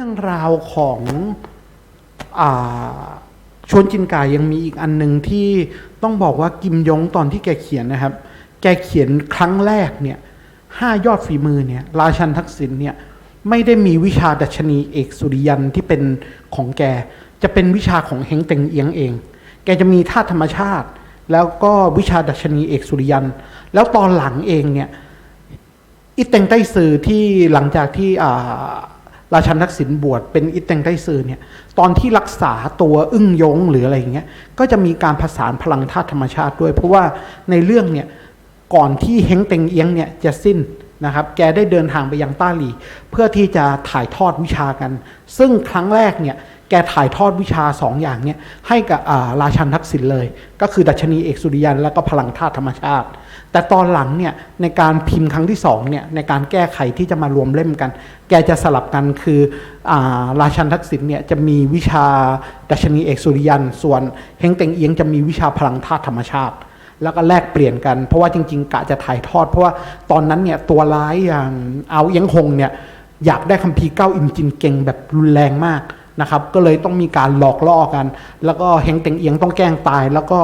รื่องราวของอชวนจินกายยังมีอีกอันหนึ่งที่ต้องบอกว่ากิมยงตอนที่แกเขียนนะครับ แกเขียนครั้งแรกเนี่ยห้ายอดฝีมือเนี่ยราชันทักษิณเนี่ยไม่ได้มีวิชาดัชนีเอกสุริยันที่เป็นของแก จะเป็นวิชาของเฮงเต็งเอียงเอง แกจะมีธาตุธรรมชาติ แล้วก็วิชาดัชนีเอกสุริยัน แล้วตอนหลังเองเนี่ยอิเต็งไต้ซือที่หลังจากที่อ่า ราชันทักษิณบวชเป็นอิเตงไตซือเนี่ยตอนที่รักษาตัวอึ้งยงหรืออะไรอย่างเงี้ยก็จะมีการผสานพลังธาตุธรรมชาติด้วย เพราะว่าในเรื่องเนี่ยก่อนที่เฮงเต็งเอียงเนี่ยจะสิ้นนะครับแกได้เดินทางไปยังต้าหลี เพื่อที่จะถ่ายทอดวิชากัน ซึ่งครั้งแรกเนี่ยแกถ่ายทอดวิชาสองอย่างเนี่ยให้กับอาราชันทักษิณเลย ก็คือดัชนีเอกสุริยันแล้วก็พลังธาตุธรรมชาติ แต่ตอนหลังเนี่ยในการพิมพ์ครั้งที่สองเนี่ยในการแก้ไขที่จะมารวมเล่มกัน แกจะสลับกันคืออาราชันทักษิณเนี่ยจะมีวิชาดัชนีเอกสุริยัน ส่วนเฮงเต็งเอียงจะมีวิชาพลังธาตุธรรมชาติ แล้วก็แลกเปลี่ยนกัน เพราะว่าจริง ๆ กะจะถ่ายทอด เพราะว่าตอนนั้นเนี่ยตัวร้ายอย่างเอาเอียงหงเนี่ยอยากได้คัมภีร์เก้าอิมจินเก่งแบบรุนแรงมากนะครับก็เลยต้องมีการหลอกล่อกัน แล้วก็เฮงเต็งเอียงต้องแกล้งตาย แล้วก็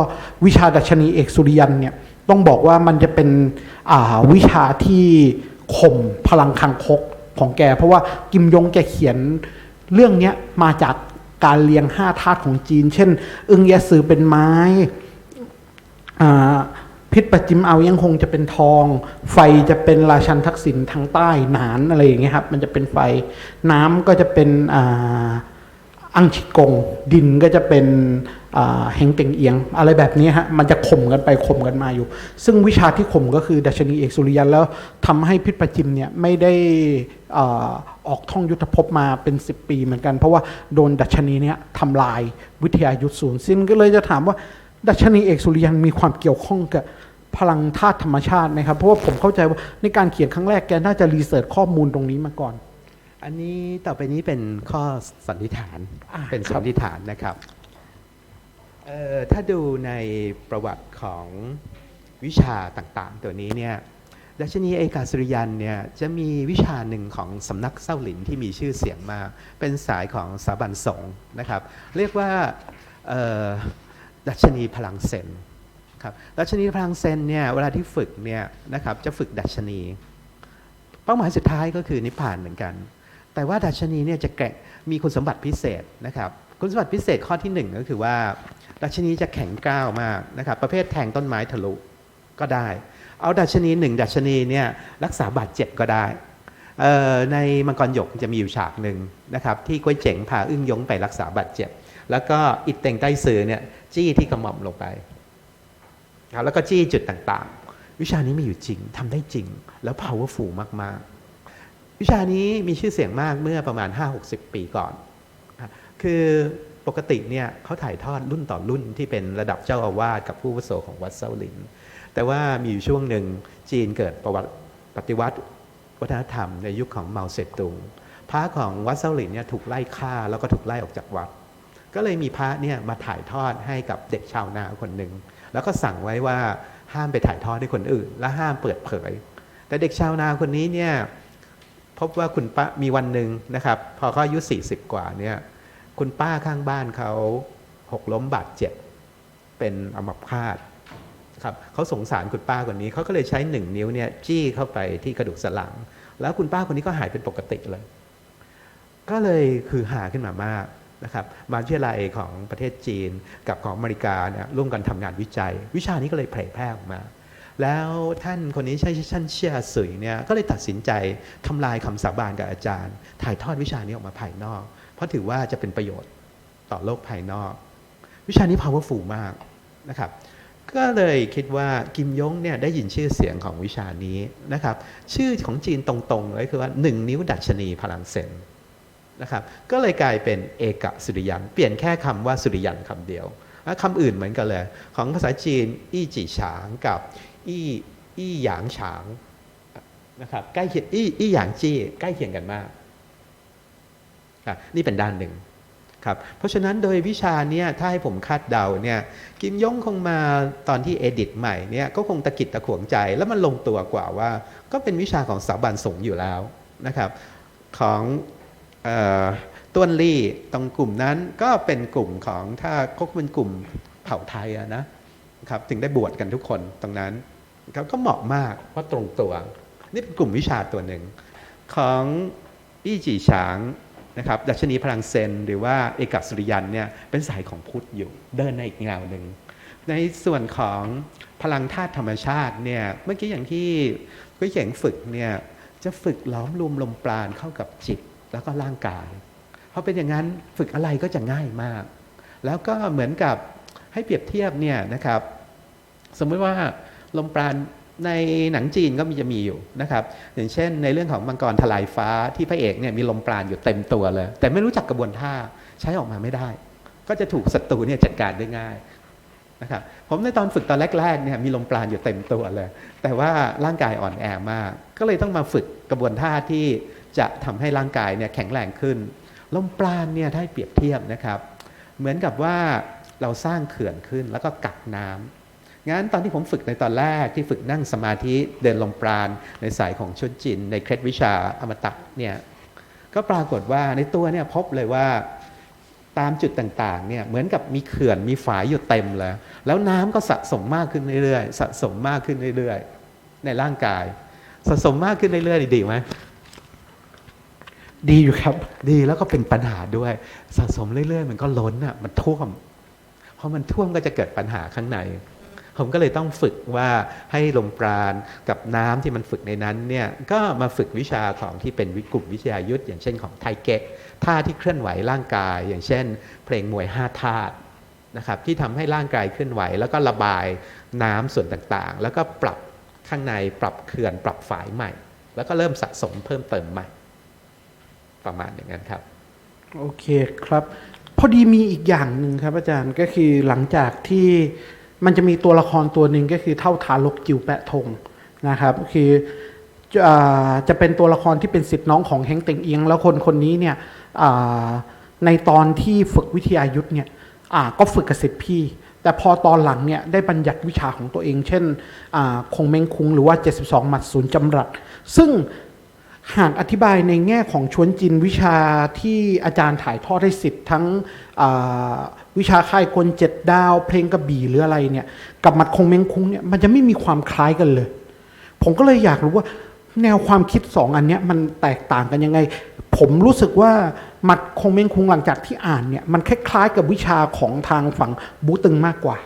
วิชาดัชนีเอกสุริยันเนี่ย ต้องบอกว่ามันจะเป็นวิชาที่ข่มพลังคังคกของแก เพราะว่ากิมยงแกเขียนเรื่องนี้มาจากการเรียงห้าธาตุของจีน เช่น อึงแยซือเป็นไม้พิษประจิมเอายังคงจะเป็นทอง ไฟจะเป็นราชันทักษิณทางใต้หนานอะไรอย่างเงี้ยครับ มันจะเป็นไฟน้ำก็จะเป็น อ่าอังชิกง ดินก็จะเป็นเฮงเต็งเอียง อะไรแบบนี้ฮะมันจะข่มกันไปข่มกันมาอยู่ ซึ่งวิชาที่ข่มก็คือดัชนีเอกสุริยันแล้วทำให้พิษประจิมเนี่ยไม่ได้ออกท่องยุทธภพมาเป็น 10 ปีเหมือนกัน เพราะว่าโดนดัชนีเนี่ยทำลายวิทยายุทธศูนย์สิ้นก็เลยจะถามว่าดัชนีเอกสุริยันมีความเกี่ยวข้องกับพลังธาตุธรรมชาตินะครับเพราะว่าผมเข้าใจว่าในการเขียนครั้งแรกแกน่าจะรีเสิร์ชข้อมูลตรงนี้มาก่อน อันนี้ต่อไปนี้เป็นข้อสันนิษฐานอ่าเป็นคสัรันบนิษฐานนะครับเอ่อถ้าดูในประวัติของวิชาต่างๆ ตัวนี้เนี่ยดัชนีเอกาสุริยันเนี่ยจะมีวิชาหนึ่งของสำนักเส้าหลินที่มีชื่อเสียงมากเป็นสายของสถาบันสงฆ์นะครับ เรียกว่าเอ่อดัชนีพลังเซนครับดัชนีพลังเซนเนี่ยเวลาที่ฝึกเนี่ยนะครับจะฝึกดัชนี เป้าหมายสุดท้ายก็คือนิพพานเหมือนกัน แต่ว่าดัชนีเนี่ยจะแกร่งมีคุณสมบัติพิเศษนะครับ คุณสมบัติพิเศษข้อที่หนึ่งก็คือว่าดัชนีจะแข็งกร้าวมากนะครับ ประเภทแทงต้นไม้ทะลุก็ได้ เอาดัชนีหนึ่งดัชนีเนี่ยรักษาบาดเจ็บก็ได้ในมังกรหยกจะมีอยู่ฉากหนึ่งนะครับ ที่ก้วยเจ๋งพาอึ้งยงไปรักษาบาดเจ็บ แล้วก็อิดเต็งใต้ซือเนี่ยจี้ที่กระหม่อมลงไปแล้วก็จี้จุดต่างๆ วิชานี้มีอยู่จริงทำได้จริงแล้ว powerful มากๆ วิชานี้มีชื่อเสียงมากเมื่อประมาณ 5-60 ปีก่อน คือปกติเนี่ยเขาถ่ายทอดรุ่นต่อรุ่นที่เป็นระดับเจ้าอาวาสกับผู้วุโสของวัดเซาหลิน แต่ว่ามีอยู่ช่วงหนึ่งจีนเกิดประวัติปฏิวัติวัฒนธรรมในยุคของเมาเซตุง พระของวัดเซาหลินเนี่ยถูกไล่ฆ่าแล้วก็ถูกไล่ออกจากวัด ก็เลยมีพระเนี่ยมาถ่ายทอดให้กับเด็กชาวนาคนหนึ่ง แล้วก็สั่งไว้ว่าห้ามไปถ่ายทอดให้คนอื่น และห้ามเปิดเผย แต่เด็กชาวนาคนนี้เนี่ย พบว่าคุณป้ามีวันหนึ่งนะครับ พอเขาอายุ 40 กว่าเนี่ยคุณป้าข้างบ้านเขาหกล้มบาดเจ็บ เป็นอมัมพาตครับเขาสงสารคุณป้าคนนี้เขาก็เลยใช้หนึ่งนิ้วเนี่ยจี้เข้าไปที่กระดูกสันหลัง แล้วคุณป้าคนนี้ก็หายเป็นปกติเลย ก็เลยคือหาขึ้นมามากนะครับมหาวิทยาลัยของประเทศจีนกับของอเมริกาเนี่ยร่วมกันทำงานวิจัย วิชานี้ก็เลยเผยแพร่ออกมา แล้วท่านคนนี้ใช่ท่านเชียสุยเนี่ยก็เลยตัดสินใจทำลายคำสาบานกับอาจารย์ ถ่ายทอดวิชานี้ออกมาภายนอก เพราะถือว่าจะเป็นประโยชน์ต่อโลกภายนอก วิชานี้ powerful มากนะครับก็เลยคิดว่ากิมยงเนี่ยได้ยินชื่อเสียงของวิชานี้นะครับ ชื่อของจีนตรงๆเลยคือว่า 1 นิ้วดัชนีพลังเซนนะครับก็เลยกลายเป็นเอกสุริยันเปลี่ยนแค่คำว่าสุริยันคำเดียวแล้วคำอื่นเหมือนกันเลย ของภาษาจีน อี้จีฉางกับ อี้อี้หยางฉางนะครับใกล้เคียงอี้อี้หยางจี้ใกล้เคียงกันมากครับนี่เป็นด้านหนึ่งครับเพราะฉะนั้นโดยวิชาเนี้ยถ้าให้ผมคาดเดาเนี่ยกิมยงคงมาตอนที่เอดิตใหม่เนี่ยก็คงตะกิดตะขวงใจ แล้วมันลงตัวกว่าว่า ก็เป็นวิชาของสถาบันสงฆ์อยู่แล้วนะครับ ของออต้วนลี่ตรงกลุ่มนั้นก็เป็นกลุ่มของถ้าก็เป็นกลุ่มเผ่าไทยอะนะ ครับ ถึงได้บวชกันทุกคนตรงนั้น ครับก็เหมาะมากเพราะตรงตัว นี่เป็นกลุ่มวิชาตัวหนึ่ง ของอี้จีฉางนะครับดัชนีพลังเซน หรือว่าเอกสุริยันเนี่ยเป็นสายของพุทธอยู่เดินในอีกแนวหนึ่งในส่วนของพลังธาตุธรรมชาติเนี่ยเมื่อกี้อย่างที่กุ้ยเขียงฝึกเนี่ยจะฝึกหล้อมรวมลมปราณเข้ากับจิตแล้วก็ร่างกายเพราะเป็นอย่างนั้นฝึกอะไรก็จะง่ายมาก แล้วก็เหมือนกับให้เปรียบเทียบเนี่ยนะครับ สมมติว่า ลมปราณในหนังจีนก็มีจะมีอยู่นะครับอย่างเช่น ในเรื่องของมังกรทลายฟ้าที่พระเอกเนี่ยมีลมปราณอยู่เต็มตัวเลย แต่ไม่รู้จักกระบวนท่าใช้ออกมาไม่ได้ ก็จะถูกศัตรูเนี่ยจัดการได้ง่ายนะครับผมในตอนฝึกตอนแรกๆเนี่ยมีลมปราณอยู่เต็มตัวเลย แต่ว่าร่างกายอ่อนแอมาก ก็เลยต้องมาฝึกกระบวนท่าที่จะทำให้ร่างกายเนี่ยแข็งแรงขึ้น ลมปราณเนี่ยถ้าเปรียบเทียบนะครับ เหมือนกับว่าเราสร้างเขื่อนขึ้นแล้วก็กักน้ำ งั้นตอนที่ผมฝึกในตอนแรกที่ฝึกนั่งสมาธิเดินลมปราณในสายของชุนจิน ในเคล็ดวิชาอมตะเนี่ยก็ปรากฏว่าในตัวเนี่ยพบเลยว่าตามจุดต่างๆเนี่ยเหมือนกับมีเขื่อนมีฝายอยู่เต็มเลยแล้วน้ำก็สะสมมากขึ้นเรื่อยๆสะสมมากขึ้นเรื่อยๆ ในร่างกาย สะสมมากขึ้นเรื่อยๆดีไหมดีอยู่ครับ ดีแล้วก็เป็นปัญหาด้วย สะสมเรื่อยๆ มันก็ล้นอะมันท่วมพอมันท่วมก็จะเกิดปัญหาข้างใน ผมก็เลยต้องฝึกว่าให้ลมปราณกับน้ำที่มันฝึกในนั้นเนี่ยก็มาฝึกวิชาของที่เป็นกลุ่มวิทยายุทธ์อย่างเช่นของไทเก๊กท่าที่เคลื่อนไหวร่างกาย อย่างเช่น เพลงมวยห้าธาตุนะครับที่ทำให้ร่างกายเคลื่อนไหว แล้วก็ระบายน้ำส่วนต่างๆ แล้วก็ปรับข้างในปรับเขื่อนปรับฝายใหม่ แล้วก็เริ่มสะสมเพิ่มเติมใหม่ ประมาณอย่างนั้นครับ โอเคครับ พอดีมีอีกอย่างหนึ่งครับอาจารย์ก็คือหลังจากที่ มันจะมีตัวละครตัวหนึ่งก็คือเท่าทารกจิวแปะทงนะครับคือจะเป็นตัวละครที่เป็นสิทธิ์น้องของเฮงเต็งเอียง แล้วคนคนนี้เนี่ยในตอนที่ฝึกวิทยายุทธเนี่ยก็ฝึกกับสิทธิ์พี่ แต่พอตอนหลังเนี่ยได้บัญญัติวิชาของตัวเอง เช่นคงเมงคุงหรือว่า 72 หมัดศูนย์จำรัด ซึ่งหากอธิบายในแง่ของชวนจินวิชาที่อาจารย์ถ่ายทอดให้สิทธิ์ทั้ง วิชาค่ายกลเจ็ดดาว เพลงกระบี่หรืออะไรเนี่ย กับมัดคงเมงคุงเนี่ยมันจะไม่มีความคล้ายกันเลย ผมก็เลยอยากรู้ว่า แนวความคิดสองอันเนี้ยมันแตกต่างกันยังไง ผมรู้สึกว่ามัดคงเมงคุงหลังจากที่อ่านเนี่ยมันคล้ายๆกับวิชาของทางฝั่งบูตึงมากกว่า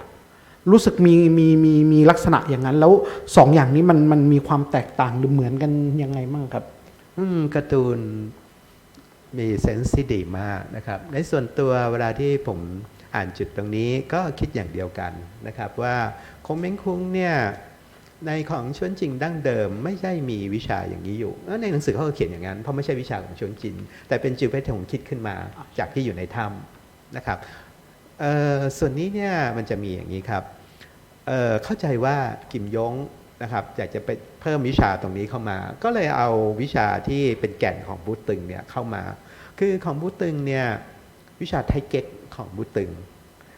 รู้สึกมีมีมีมีลักษณะอย่างนั้น แล้วสองอย่างนี้มันมันมีความแตกต่างหรือเหมือนกันยังไงบ้างครับ อืมการ์ตูนมีเซนส์ที่ดีมากนะครับ ในส่วนตัวเวลาที่ผม อ่านจุดตรงนี้ก็คิดอย่างเดียวกันนะครับว่าคงเม้งคุงเนี่ยในของชวนจริงดั้งเดิมไม่ใช่มีวิชาอย่างนี้อยู่ ในหนังสือเขาก็เขียนอย่างนั้นเพราะไม่ใช่วิชาของชวนจินแต่เป็นจิวเพชรผมคิดขึ้นมาจากที่อยู่ในถ้ำนะครับส่วนนี้เนี่ยมันจะมีอย่างนี้ครับเเข้าใจว่ากิมยงนะครับอยากจะไปเพิ่มวิชาตรงนี้เข้ามา ก็เลยเอาวิชาที่เป็นแก่นของบูตึงเนี่ยเข้ามา คือของบูตึงเนี่ย วิชาไทเก๊กของบูตึง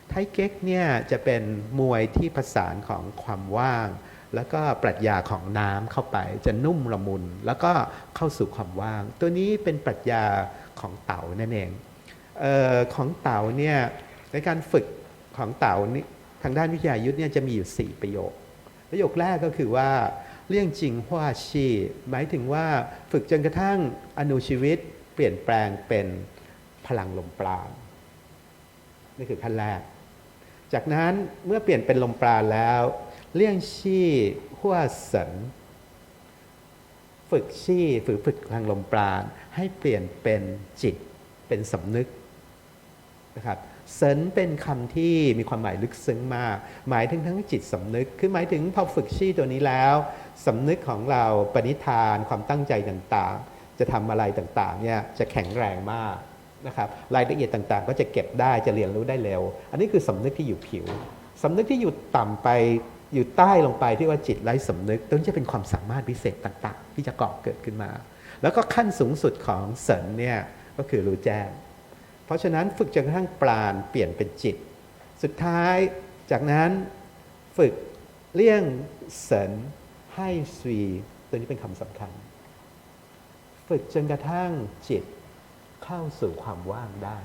ไทเก๊กเนี่ยจะเป็นมวยที่ผสานของความว่าง แล้วก็ปรัชญาของน้ำเข้าไป จะนุ่มละมุน แล้วก็เข้าสู่ความว่าง ตัวนี้เป็นปรัชญาของเต่านั่นเองเออของเต๋าเนี่ยในการฝึกของเต๋านี่ทางด้านวิทยายุทธเนี่ยจะมีอยู่ 4 ประโยค ประโยคแรกก็คือว่าเลี่ยงจริงว่าชีหมายถึงว่าฝึกจนกระทั่งอนุชีวิตเปลี่ยนแปลงเป็น พลังลมปราณนี่คือขั้นแรก จากนั้นเมื่อเปลี่ยนเป็นลมปราณแล้วเลี่ยงชี่หัวเสันฝึกชี่ฝึกฝึกทางลมปราณให้เปลี่ยนเป็นจิตเป็นสำนึกนะครับเซนเป็นคำที่มีความหมายลึกซึ้งมาก หมายถึงทั้งจิตสำนึก คือหมายถึงพอฝึกชี่ตัวนี้แล้วสำนึกของเราปณิธานความตั้งใจต่างๆ จะทำอะไรต่างๆเนี่ยจะแข็งแรงมาก นะครับรายละเอียดต่างๆ ก็จะเก็บได้จะเรียนรู้ได้เร็ว อันนี้คือสำนึกที่อยู่ผิวสำนึกที่อยู่ต่ำไปอยู่ใต้ลงไปที่ว่าจิตไร้สำนึกตัวนี้จะเป็นความสามารถพิเศษต่างๆ ที่จะก่อเกิดขึ้นมา แล้วก็ขั้นสูงสุดของเสริญเนี่ยก็คือรู้แจ้ง เพราะฉะนั้นฝึกจนกระทั่งปราณเปลี่ยนเป็นจิต สุดท้ายจากนั้นฝึกเลี่ยงเสริญให้สีตัวนี้เป็นคำสำคัญ ฝึกจนกระทั่งจิต เข้าสู่ความว่างได้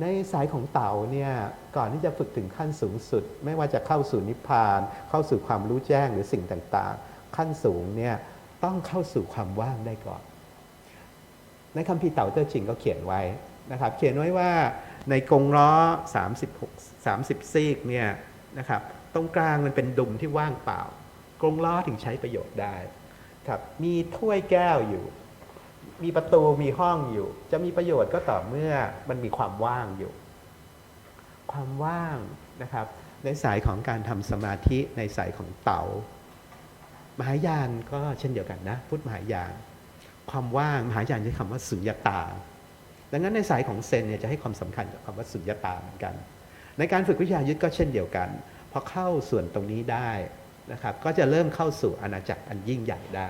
ในสายของเต่าเนี่ยก่อนที่จะฝึกถึงขั้นสูงสุด ไม่ว่าจะเข้าสู่นิพพาน เข้าสู่ความรู้แจ้งหรือสิ่งต่างๆ ขั้นสูงเนี่ยต้องเข้าสู่ความว่างได้ก่อน ในคัมภีเต่าเต้อจริงก็เขียนไว้นะครับเขียนไว้ว่าในกรงล้อ 36 30 ซีกเนี่ยนะครับตรงกลางมันเป็นดุมที่ว่างเปล่า กรงล้อถึงใช้ประโยชน์ได้ครับมีถ้วยแก้วอยู่ มีประตูมีห้องอยู่ จะมีประโยชน์ก็ต่อเมื่อมันมีความว่างอยู่ ความว่างนะครับ ในสายของการทำสมาธิในสายของเต๋ามหายานก็เช่นเดียวกันนะ พุทธมหายาน ความว่าง มหายานใช้คำว่าสุญญตา ดังนั้นในสายของเซนเนี่ยจะให้ความสำคัญกับคำว่าสุญญตาเหมือนกัน ในการฝึกวิชายุทธก็เช่นเดียวกันพอเข้าส่วนตรงนี้ได้นะครับ ก็จะเริ่มเข้าสู่อาณาจักรอันยิ่งใหญ่ได้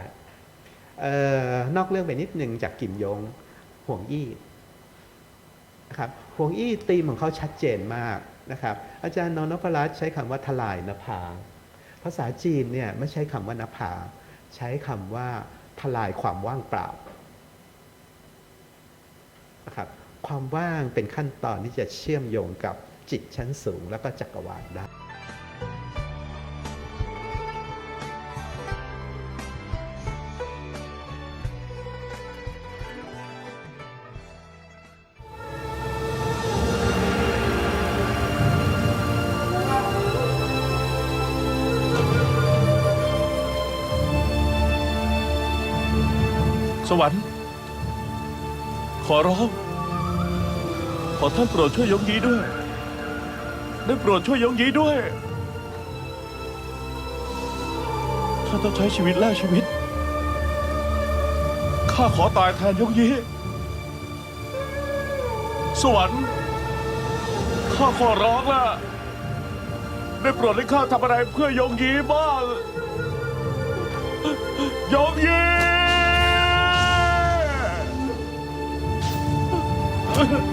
ออนอกเรื่องไปนิดหนึ่งจากกิมยงห่วงอี้นะครับห่วงอี้ตีมของเขาชัดเจนมากนะครับ อาจารย์นนพรัตใช้คำว่าทลายนภา ภาษาจีนเนี่ยไม่ใช้คำว่านภา ใช้คำว่าทลายความว่างเปล่านะครับความว่างเป็นขั้นตอนที่จะเชื่อมโยงกับจิตชั้นสูงแล้วก็จักรวาลได้ สวรรค์ ขอร้อง ขอท่านโปรดช่วยยงยีด้วย ได้โปรดช่วยยงยีด้วย ข้าต้องใช้ชีวิตแลกชีวิต ข้าขอตายแทนยงยีสวรรค์ ข้าขอร้องล่ะ ได้โปรดให้ข้าทำอะไรเพื่อยงยีบ้าง ยงยี Ugh!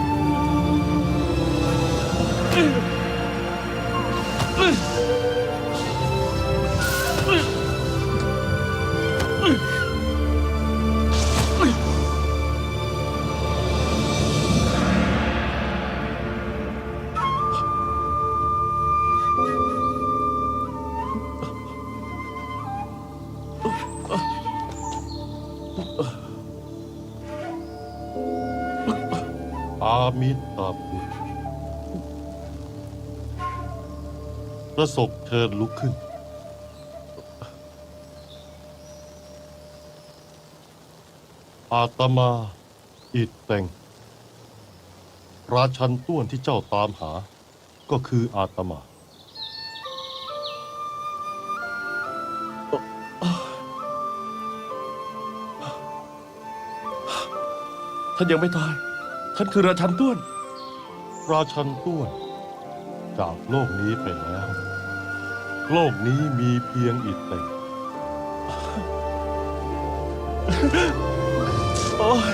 มิตาพุทธประสบเชิญลุกขึ้น อาตมาอิดแต่ง ราชันต้วนที่เจ้าตามหา ก็คืออาตมา ท่านยังไม่ตาย ท่านคือราชันต้วน ราชันต้วน จากโลกนี้ไปแล้ว โลกนี้มีเพียงอิดแต่งโอ้ย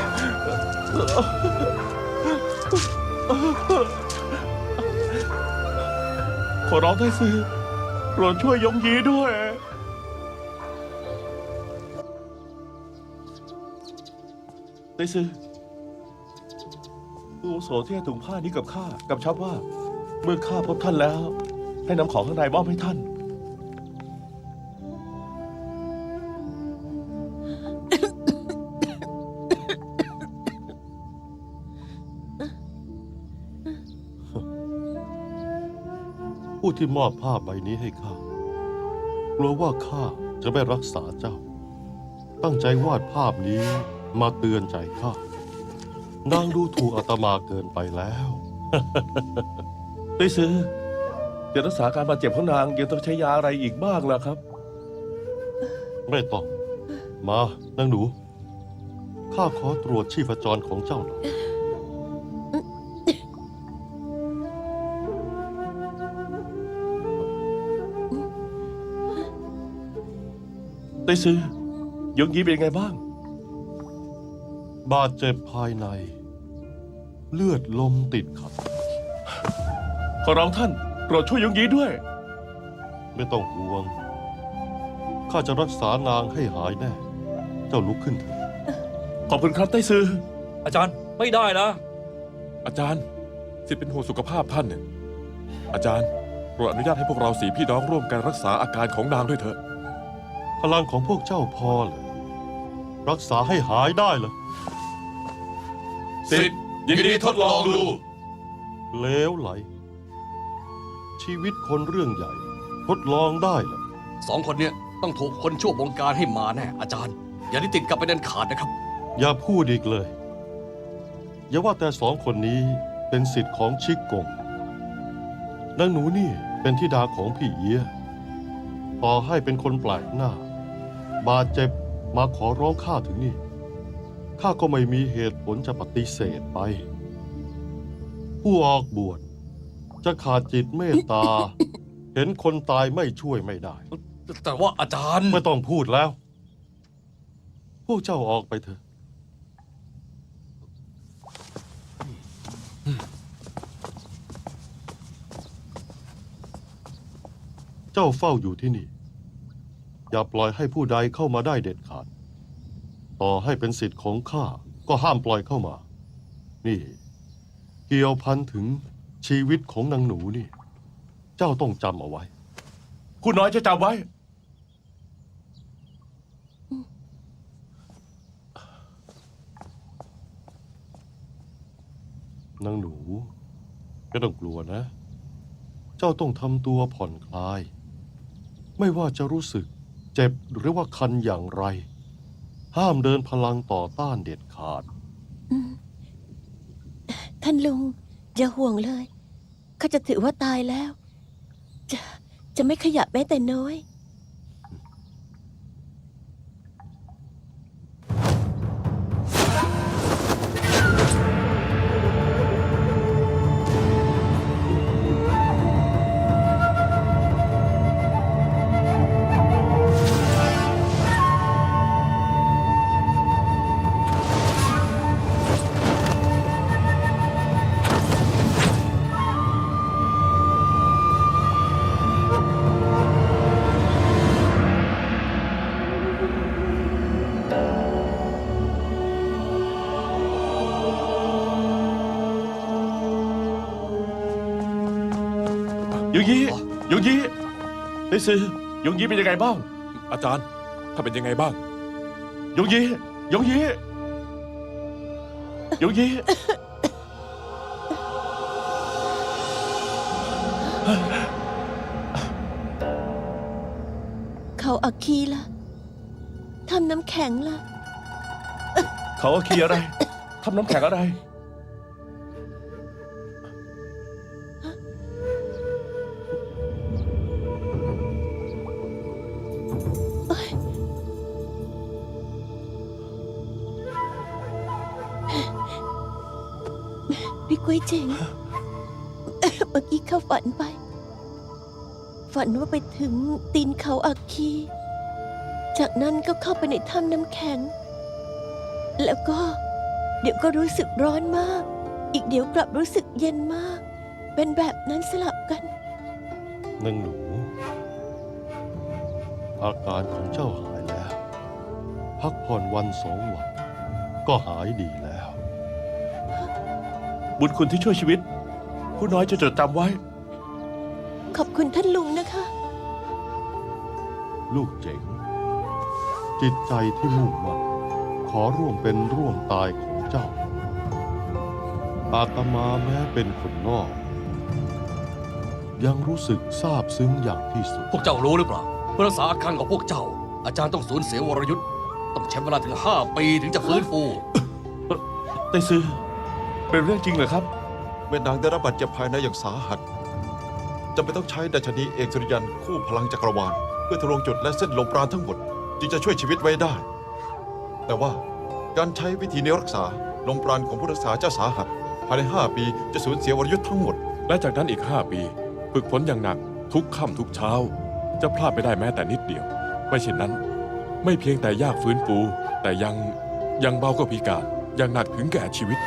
ขอร้องไทซื้อโปรดช่วยยงยีด้วยไต้ซื้อ ผู้อาวุโสที่ให้ถุงผ้านี้กับข้ากับชับว่า เมื่อข้าพบท่านแล้ว ให้นำของข้างในมอบให้ท่าน ผู้ที่มอบผ้าใบนี้ให้ข้ากลัวว่าข้าจะไม่รักษาเจ้า ตั้งใจวาดภาพนี้มาเตือนใจข้า นางดูถูกอาตมาเกินไปแล้ว ได้ซื้อเดี๋ยวรักษาการบาดเจ็บของนางยังต้องใช้ยาอะไรอีกบ้างล่ะครับ ไม่ต้อง มานางหนู ข้าขอตรวจชีพจรของเจ้าหน่อยได้ซื้อยงยีเป็นไงบ้าง บาดเจ็บภายใน เลือดลมติดขัด ขอร้องท่านโปรดช่วยยงยีด้วย ไม่ต้องห่วง ข้าจะรักษานางให้หายแน่ เจ้าลุกขึ้นเถอะขอบคุณครับไต้ซื้ออาจารย์ไม่ได้นะ อาจารย์ สิทธิ์เป็นห่วงสุขภาพท่านเนี่ยอาจารย์โปรดอนุญาตให้พวกเราสีพี่น้องร่วมกันรักษาอาการของนางด้วยเถอะ พลังของพวกเจ้าพอเหรอ รักษาให้หายได้เหรอสิทธิ์ยินดีทดลองดูเลวไหล ชีวิตคนเรื่องใหญ่ ทดลองได้เหรอสองคนเนี้ยต้องถูกคนชั่วบงการให้มาแน่อาจารย์ อย่าได้ติดกับไปเด็นขาดนะครับ อย่าพูดอีกเลย อย่าว่าแต่สองคนนี้เป็นสิทธิ์ของชิกกงนางหนูนี่เป็นธิดาของพี่เอียต่อให้เป็นคนแปลกหน้า บาดเจ็บ มาขอร้องข้าถึงนี่ ข้าก็ไม่มีเหตุผลจะปฏิเสธไป ผู้ออกบวชจะขาดจิตเมตตา เห็นคนตายไม่ช่วยไม่ได้ แต่ว่าอาจารย์ ไม่ต้องพูดแล้ว พวกเจ้าออกไปเถอะ เจ้าเฝ้าอยู่ที่นี่ อย่าปล่อยให้ผู้ใดเข้ามาได้เด็ดขาด ต่อให้เป็นสิทธิ์ของข้าก็ห้ามปล่อยเข้ามา นี่ เกี่ยวพันถึงชีวิตของนางหนูนี่ เจ้าต้องจำเอาไว้ คุณน้อยจะจำไว้ นางหนูไม่ต้องกลัวนะ เจ้าต้องทำตัวผ่อนคลาย ไม่ว่าจะรู้สึก เจ็บหรือว่าคันอย่างไร ห้ามเดินพลังต่อต้านเด็ดขาดท่านลุง อย่าห่วงเลย ข้าจะถือว่าตายแล้ว จะจะไม่ขยับแม้แต่น้อย งยี่ยงยี่ได้ซื้อยงยี่เป็นยังไงบ้างอาจารย์ถ้าเป็นยังไงบ้างยงยี่ยงยี่ยงยี่เขาอาคีล่ะทำน้ำแข็งล่ะ เขาเอาคีย์อะไรทำน้ำแข็งอะไร พี่กุ้ยเจ๋ง เมื่อกี้เข้าฝันไป ฝันว่าไปถึงตีนเขาอาคี จากนั้นก็เข้าไปในถ้ำน้ำแข็ง แล้วก็เดี๋ยวก็รู้สึกร้อนมาก อีกเดี๋ยวกลับรู้สึกเย็นมาก เป็นแบบนั้นสลับกัน นางหนู อาการของเจ้าหายแล้ว พักผ่อนวันสองวัน ก็หายดีแล้ว บุญคุณที่ช่วยชีวิต ผู้น้อยจะจดจำไว้ ขอบคุณท่านลุงนะคะ ลูกเจ๋ง จิตใจที่มุ่งมั่นขอร่วมเป็นร่วมตายของเจ้า อาตมาแม้เป็นคนนอก ยังรู้สึกซาบซึ้งอย่างที่สุด พวกเจ้ารู้หรือเปล่าเพื่อรักษาอาการของพวกเจ้า อาจารย์ต้องสูญเสียวรยุทธ์ต้องใช้เวลาถึง 5 ปีถึงจะฟื้นฟู ได้ซื้อ เป็นเรื่องจริงเหรอครับ แม่นางได้รับบาดเจ็บภายในอย่างสาหัสจำเป็นต้องใช้ดัชนีเอกสุริยันคู่พลังจักรวาล เพื่อทะลวงจุดและเส้นลมปราณทั้งหมด จึงจะช่วยชีวิตไว้ได้ แต่ว่าการใช้วิธีนี้รักษาลมปราณของผู้รักษาเจ้าสาหัส ภายใน 5 ปีจะสูญเสียวรยุทธ์ทั้งหมด และจากนั้นอีก 5 ปี ฝึกฝนอย่างหนักทุกค่ำทุกเช้า จะพลาดไม่ได้แม้แต่นิดเดียว ไม่เช่นนั้น ไม่เพียงแต่ยากฟื้นฟูแต่ยังยังเบาก็พิการยังหนักถึงแก่ชีวิต